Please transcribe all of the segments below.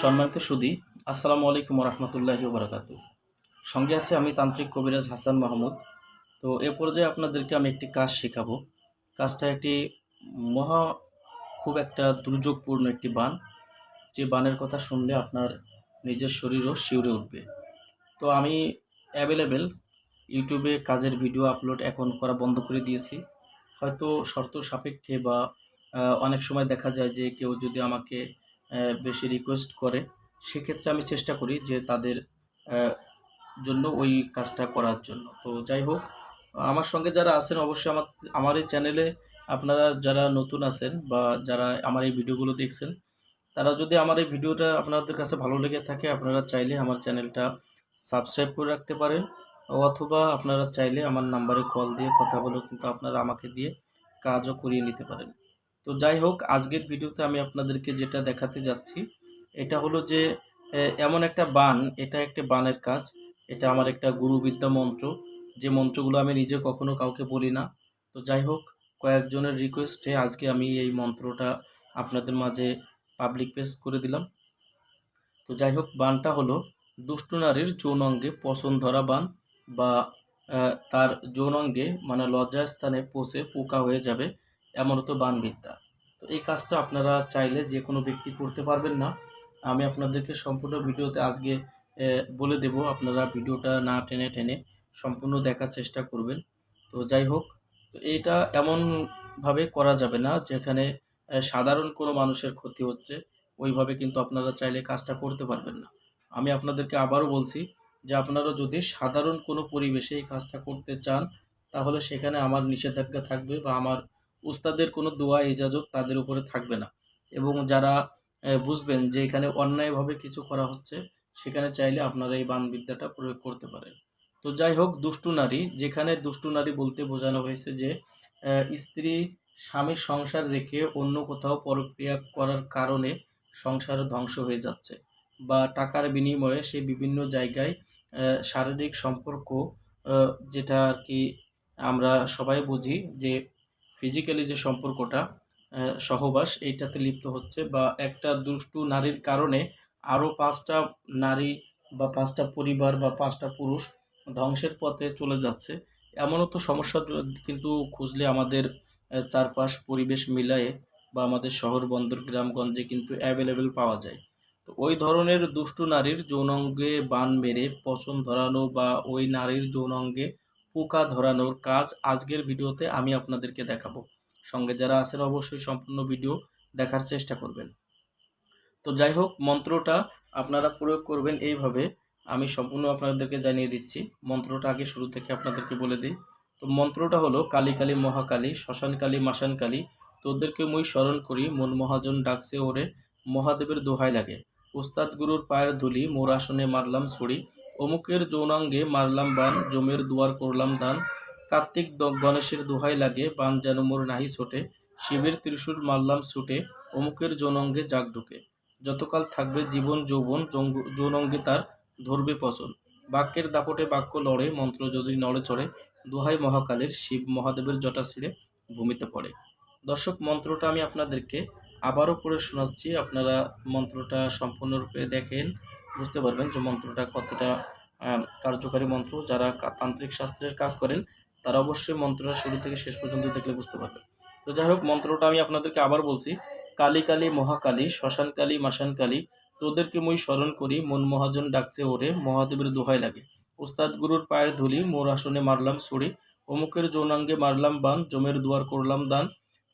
সম্মানিত সুদী, আসসালামু আলাইকুম রহমতুল্লাহি বারাকাতু সঙ্গে আছে আমি তান্ত্রিক কবিরাজ হাসান মাহমুদ। তো এ পর্যায়ে আপনাদেরকে আমি একটি কাজ শেখাবো। কাজটা একটি মহা খুব একটা দুর্যোগপূর্ণ একটি বান। যে বানের কথা শুনলে আপনার নিজের শরীরও শিউরে উঠবে। তো আমি অ্যাভেলেবেল ইউটিউবে কাজের ভিডিও আপলোড এখন করা বন্ধ করে দিয়েছি। হয়তো শর্ত সাপেক্ষে বা অনেক সময় দেখা যায় যে কেউ যদি আমাকে বেশি রিকোয়েস্ট করে, সেক্ষেত্রে আমি চেষ্টা করি যে তাদের জন্য ওই কাজটা করার জন্য। তো যাই হোক, আমার সঙ্গে যারা আছেন অবশ্যই আমার আমার এই চ্যানেলে আপনারা যারা নতুন আছেন বা যারা আমার এই ভিডিওগুলো দেখছেন, তারা যদি আমার এই ভিডিওটা আপনাদের কাছে ভালো লেগে থাকে, আপনারা চাইলে আমার চ্যানেলটা সাবস্ক্রাইব করে রাখতে পারেন, অথবা আপনারা চাইলে আমার নাম্বারে কল দিয়ে কথা বলেও কিন্তু আপনারা আমাকে দিয়ে কাজও করিয়ে নিতে পারেন। তো যাই হোক, আজকের ভিডিওতে আমি আপনাদেরকে যেটা দেখাতে যাচ্ছি, এটা হলো যে এমন একটা বান, এটা একটা বানের কাজ, এটা আমার একটা গুরুবিদ্যা মন্ত্র, যে মন্ত্রগুলো আমি নিজে কখনো কাউকে বলি না। তো যাই হোক, কয়েকজনের রিকোয়েস্টে আজকে আমি এই মন্ত্রটা আপনাদের মাঝে পাবলিক পেজ করে দিলাম। তো যাই হোক, বানটা হলো দুষ্টু নারীর যৌন অঙ্গে পছন্দ ধরা বান বা তার যৌন অঙ্গে মানে লজ্জাস্থানে পচে পোকা হয়ে যাবে। এমনও বানবিদ্যা। তো এই কাজটা আপনারা চাইলে যে কোনো ব্যক্তি করতে পারবেন না। আমি আপনাদেরকে সম্পূর্ণ ভিডিওতে আজকে বলে দেব, আপনারা ভিডিওটা না টেনে টেনে সম্পূর্ণ দেখার চেষ্টা করবেন। তো যাই হোক, তো এইটা এমনভাবে করা যাবে না যেখানে সাধারণ কোনো মানুষের ক্ষতি হচ্ছে, ওইভাবে কিন্তু আপনারা চাইলে কাজটা করতে পারবেন না। আমি আপনাদেরকে আবারও বলছি যে আপনারা যদি সাধারণ কোনো পরিবেশে এই কাজটা করতে চান, তাহলে সেখানে আমার নিষেধাজ্ঞা থাকবে বা আমার উস্তাদের কোনো দোয়া, ইজাজত তাদের উপরে থাকবে না। এবং যারা বুঝবেন যে এখানে অন্যায়ভাবে কিছু করা হচ্ছে, সেখানে চাইলে আপনারা এই বানবিদ্যাটা প্রয়োগ করতে পারেন। তো যাই হোক, দুষ্টু নারী, যেখানে দুষ্টু নারী বলতে বোঝানো হয়েছে যে স্ত্রী স্বামীর সংসার রেখে অন্য কোথাও পরক্রিয়া করার কারণে সংসার ধ্বংস হয়ে যাচ্ছে বা টাকার বিনিময়ে সে বিভিন্ন জায়গায় শারীরিক সম্পর্ক যেটা আর কি আমরা সবাই বুঝি যে ফিজিক্যালি যে সম্পর্কটা সহবাস, এইটাতে লিপ্ত হচ্ছে বা একটা দুষ্টু নারীর কারণে আরও পাঁচটা নারী বা পাঁচটা পরিবার বা পাঁচটা পুরুষ ধ্বংসের পথে চলে যাচ্ছে। এমনও তো সমস্যা কিন্তু খুঁজলে আমাদের চারপাশ পরিবেশ মিলায়ে বা আমাদের শহর, বন্দর, গ্রামগঞ্জে কিন্তু অ্যাভেলেবেল পাওয়া যায়। তো ওই ধরনের দুষ্টু নারীর যৌনাঙ্গে বান মেরে পচন ধরানো বা ওই নারীর যৌনাঙ্গে পোকা ধরানোর কাজ আজকের ভিডিওতে আমি আপনাদেরকে দেখাবো। সঙ্গে যারা আছেন অবশ্যই সম্পূর্ণ ভিডিও দেখার চেষ্টা করবেন। তো যাই হোক, মন্ত্রটা আপনারা প্রয়োগ করবেন এইভাবে। আমি সম্পূর্ণ আপনাদেরকে জানিয়ে দিচ্ছি, মন্ত্রটা আগে শুরু থেকে আপনাদেরকে বলে দিই। তো মন্ত্রটা হলো, কালী কালী মহাকালী, শ্মশান কালী, মাসান কালী। তোদেরকে মুই স্মরণ করি, মন মহাজন ডাকছে ওরে, মহাদেবের দোহাই লাগে। উস্তাদ গুরুর পায়ের ধুলি, মোর আসনে মারলাম ছড়ি অমুকের যৌনাঙ্গে মারলাম বান, জমের দুয়ার করলাম দান। কার্তিক গণেশের দোহাই লাগে, বান যেন মোর নাহি ছোটে। শিবের ত্রিশূল মারলাম ছুটে, অমুকের যৌনাঙ্গে জাগ ঢুকে। যতকাল থাকবে জীবন যৌবন যৌনঙ্গে তার ধরবে পচন বাক্যের দাপটে বাক্য লড়ে, মন্ত্র যদি নড়ে চড়ে, দোহাই মহাকালের শিব মহাদেবের জটা ছিঁড়ে ভূমিতে পড়ে। দর্শক, মন্ত্রটা আমি আপনাদেরকে আবারও পড়ে শোনাচ্ছি, আপনারা মন্ত্রটা সম্পূর্ণরূপে দেখেন, বুঝতে পারবেন যে মন্ত্রটা কতটা কার্যকারী মন্ত্র। যারা তান্ত্রিক শাস্ত্রের কাজ করেন, তারা অবশ্যই মন্ত্রটা শুরু থেকে শেষ পর্যন্ত দেখলে বুঝতে পারবেন। তো যাই হোক, মন্ত্রটা আমি আপনাদেরকে আবার বলছি, কালী কালী মহাকালী, শ্মশান কালী মাসান কালী তোদেরকে মুই স্মরণ করি, মন মহাজন ডাকছে ওরে, মহাদেবের দোহাই লাগে। উস্তাদ গুরুর পায়ের ধুলি, মোর আসনে মারলাম ছুরি, অমুকের যৌনাঙ্গে মারলাম বান, জমের দুয়ার করলাম দান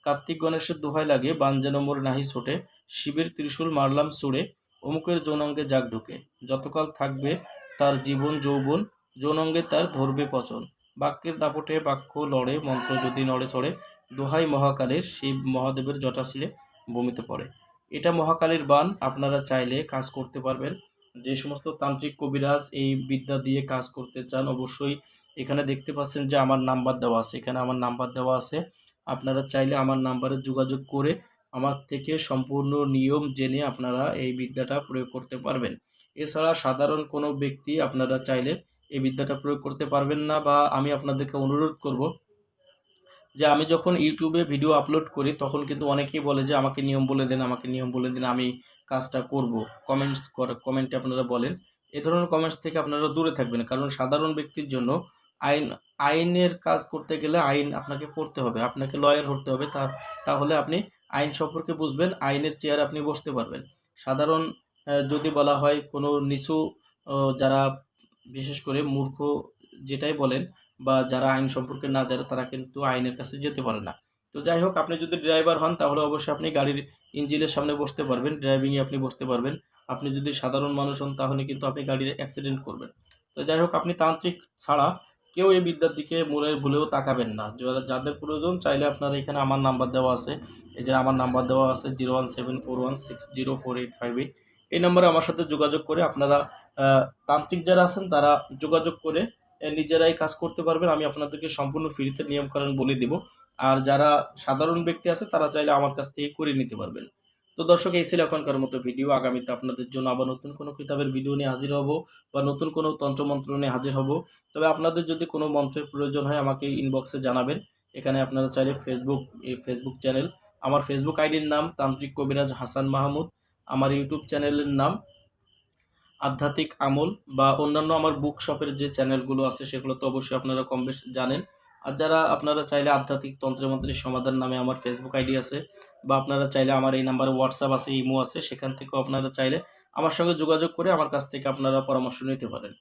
কার্তিক গণেশের দোহাই লাগে বান যেন মোর নাহি ছোটে, শিবের ত্রিশূল মারলাম চুড়ে অমুকের যৌনাঙ্গে জাগ ঢুকে। যতকাল থাকবে তার জীবন যৌবন, যৌনাঙ্গে তার ধরবে পচন। বাক্যের দাপটে বাক্য লড়ে, মন্ত্র যদি নড়ে চড়ে, দোহাই মহাকালের শিব মহাদেবের জটা ছিঁড়ে ভূমিতে পড়ে। এটা মহাকালের বান, আপনারা চাইলে কাজ করতে পারবেন। যে সমস্ত তান্ত্রিক কবিরাজ এই বিদ্যা দিয়ে কাজ করতে চান, অবশ্যই এখানে দেখতে পাচ্ছেন যে আমার নাম্বার দেওয়া আছে। এখানে আমার নাম্বার দেওয়া আছে। আপনারা চাইলে আমার নাম্বারে যোগাযোগ করে আমার থেকে সম্পূর্ণ নিয়ম জেনে আপনারা এই বিদ্যাটা প্রয়োগ করতে পারবেন। এছাড়া সাধারণ কোনো ব্যক্তি আপনারা চাইলে এই বিদ্যাটা প্রয়োগ করতে পারবেন না বা আমি আপনাদেরকে অনুরোধ করব যে আমি যখন ইউটিউবে ভিডিও আপলোড করি তখন কিন্তু অনেকেই বলে যে আমাকে নিয়ম বলে দিন, আমাকে নিয়ম বলে দিন, আমি কাজটা করব। কমেন্টস কমেন্টে আপনারা বলেন। এ ধরনের কমেন্টস থেকে আপনারা দূরে থাকবেন। কারণ সাধারণ ব্যক্তির জন্য আইন, আইনের কাজ করতে গেলে আইন আপনাকে পড়তে হবে। আপনাকে লয়ার হতে হবে। তা, তাহলে আপনি আইন সম্পর্কে বুঝবেন, আইনের চেয়ার আপনি বসতে পারবেন। সাধারণ যদি বলা হয় কোনো নিচু যারা বিশেষ করে মূর্খ যেটাই বলেন বা যারা আইন সম্পর্কে না জানে, তারা কিন্তু আইনের কাছে যেতে পারে না। তো যাই হোক, আপনি যদি ড্রাইভার হন, তাহলে অবশ্যই আপনি গাড়ির ইঞ্জিনের সামনে বসতে পারবেন ড্রাইভিংয়ে আপনি বসতে পারবেন। আপনি যদি সাধারণ মানুষ হন, তাহলে কিন্তু আপনি গাড়ির অ্যাক্সিডেন্ট করবেন। তো যাই হোক, আপনি তান্ত্রিক ছাড়া কেউ এই বিদ্যার দিকে মনের ভুলেও তাকাবেন না। যাদের প্রয়োজন চাইলে আপনারা এখানে আমার নাম্বার দেওয়া আছে। এই যে আমার নাম্বার দেওয়া আছে zero one seven four one six zero four eight five eight. এই নম্বরে আমার সাথে যোগাযোগ করে আপনারা তান্ত্রিক যারা আছেন তারা যোগাযোগ করে নিজেরাই কাজ করতে পারবেন। আমি আপনাদেরকে সম্পূর্ণ ফ্রিতে নিয়মকানুন বলে দিব। আর যারা সাধারণ ব্যক্তি আছে তারা চাইলে আমার কাছ থেকে করে নিতে পারবেন। তো দর্শক, এই ছিল এখনকার মতো ভিডিও। আগামীতে আপনাদের জন্য আবার নতুন কোনো কিতাবের ভিডিও নিয়ে হাজির হব বা নতুন কোনো তন্ত্রমন্ত্র নিয়ে হাজির হব। তবে আপনাদের যদি কোনো মন্ত্রের প্রয়োজন হয়, আমাকে ইনবক্সে জানাবেন। এখানে আপনারা চাইলে ফেসবুক ফেসবুক চ্যানেল আমার ফেসবুক আইডির নাম তান্ত্রিক কবিরাজ হাসান মাহমুদ, আমার ইউটিউব চ্যানেলের নাম আধ্যাত্মিক আমল, বা অন্যান্য আমার বুক শপের যে চ্যানেলগুলো আছে, সেগুলো তো অবশ্যই আপনারা কম বেশ জানেন। আর যারা আপনারা চাইলে আধ্যাত্মিক তন্ত্রের মন্ত্রের সমাধান নামে আমার ফেসবুক আইডি আছে, বা আপনারা চাইলে আমার এই নাম্বারে হোয়াটসঅ্যাপ আছে ইমো আছে, সেখান থেকেও আপনারা চাইলে আমার সঙ্গে যোগাযোগ করে আমার কাছ থেকে আপনারা পরামর্শ নিতে পারেন।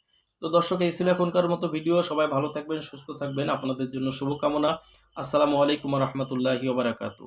তো দর্শক, এই ছিল এখনকার মতো ভিডিও সবাই ভালো থাকবেন, সুস্থ থাকবেন। আপনাদের জন্য শুভকামনা। আসসালামু আলাইকুম রহমতুল্লাহি ওবরাকাতু